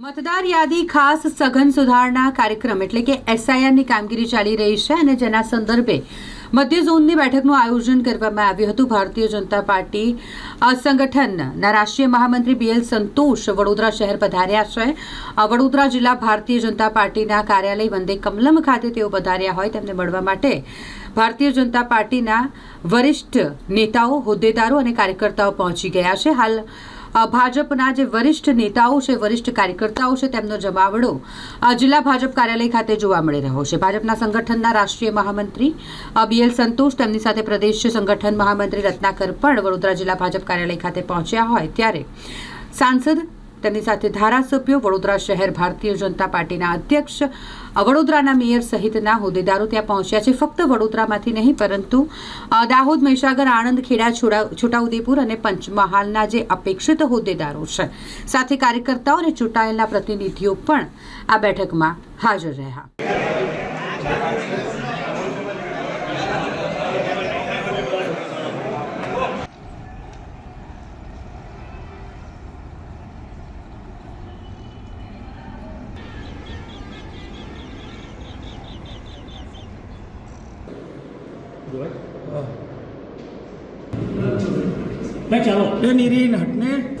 મતદાર યાદી ખાસ સઘન સુધારણા કાર્યક્રમ એટલે કે એસઆઈઆરની કામગીરી ચાલી રહી છે અને જેના સંદર્ભે મધ્ય ઝોનની બેઠકનું આયોજન કરવામાં આવ્યું હતું. ભારતીય જનતા પાર્ટી સંગઠનના રાષ્ટ્રીય મહામંત્રી બીએલ સંતોષ વડોદરા શહેર પધાર્યા છે. વડોદરા જિલ્લા ભારતીય જનતા પાર્ટીના કાર્યાલય વંદે કમલમ ખાતે તેઓ પધાર્યા હોય તેમને મળવા માટે ભારતીય જનતા પાર્ટીના વરિષ્ઠ નેતાઓ, હોદ્દેદારો અને કાર્યકર્તાઓ પહોંચી ગયા છે. હાલ ભાજપના જે વરિષ્ઠ નેતાઓ છે, વરિષ્ઠ કાર્યકર્તાઓ છે, તેમનો જમાવડો જિલ્લા ભાજપ કાર્યાલય ખાતે જોવા મળી રહ્યો છે. ભાજપના સંગઠનના રાષ્ટ્રીય મહામંત્રી બીએલ સંતોષ, તેમની સાથે પ્રદેશ સંગઠન મહામંત્રી રત્નાકર પણ વડોદરા જિલ્લા ભાજપ કાર્યાલય ખાતે પહોંચ્યા હોય ત્યારે સાંસદ તેમની સાથે ધારાસભ્યો વડોદરા શહેર ભારતીય જનતા પાર્ટીના અધ્યક્ષ, વડોદરાના મેયર સહિતના હોદ્દેદારો ત્યાં પહોંચ્યા છે. ફક્ત વડોદરામાંથી નહીં, પરંતુ દાહોદ, મહીસાગર, આણંદ, ખેડા છોટાઉદેપુર અને પંચમહાલના જે અપેક્ષિત હોદ્દેદારો છે, સાથે કાર્યકર્તાઓ અને ચૂંટાયેલા પ્રતિનિધિઓ પણ આ બેઠકમાં હાજર રહ્યા. ચાલો એ નીરીન હટને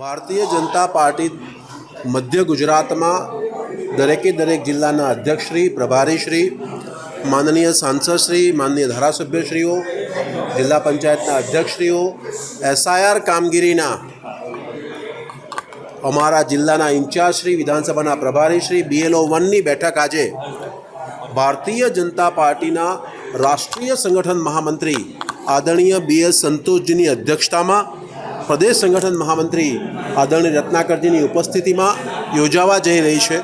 ભારતીય જનતા પાર્ટી મધ્ય ગુજરાતમાં દરેકે દરેક જિલ્લાના અધ્યક્ષશ્રી, પ્રભારીશ્રી, માનનીય સાંસદશ્રી, માનનીય ધારાસભ્યશ્રીઓ, જિલ્લા પંચાયતના અધ્યક્ષશ્રીઓ, એસઆઈઆર કામગીરીના અમારા જિલ્લાના ઇન્ચાર્જશ્રી વિધાનસભાના પ્રભારી શ્રી બીએલઓ વનની બેઠક આજે ભારતીય જનતા પાર્ટીના રાષ્ટ્રીય સંગઠન મહામંત્રી આદરણીય બી સંતોષજીની અધ્યક્ષતામાં પ્રદેશ સંગઠન મહામંત્રી આદરણીય રત્નાકરજીની ઉપસ્થિતિમાં યોજાવા જઈ રહી છે.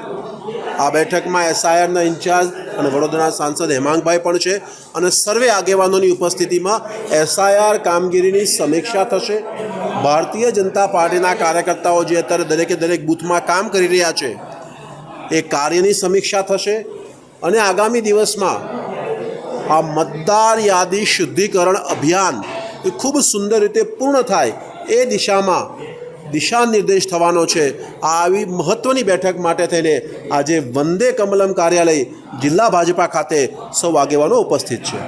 આ બેઠકમાં એસઆઈઆરના ઇન્ચાર્જ અને વડોદરાના સાંસદ હેમાંગભાઈ પણ છે અને સર્વે આગેવાનોની ઉપસ્થિતિમાં એસઆઈઆર કામગીરીની સમીક્ષા થશે. ભારતીય જનતા પાર્ટીના કાર્યકર્તાઓ જે અત્યારે દરેકે દરેક બૂથમાં કામ કરી રહ્યા છે, એ કાર્યની સમીક્ષા થશે અને આગામી દિવસમાં આ મતદાર યાદી શુદ્ધિકરણ અભિયાન એ ખૂબ સુંદર રીતે પૂર્ણ થાય એ દિશામાં દિશા નિર્દેશ થવાનો છે. આ આવી મહત્ત્વની બેઠક માટે થઈને આજે વંદે કમલમ કાર્યાલય જિલ્લા ભાજપા ખાતે સૌ આગેવાનો ઉપસ્થિત છે.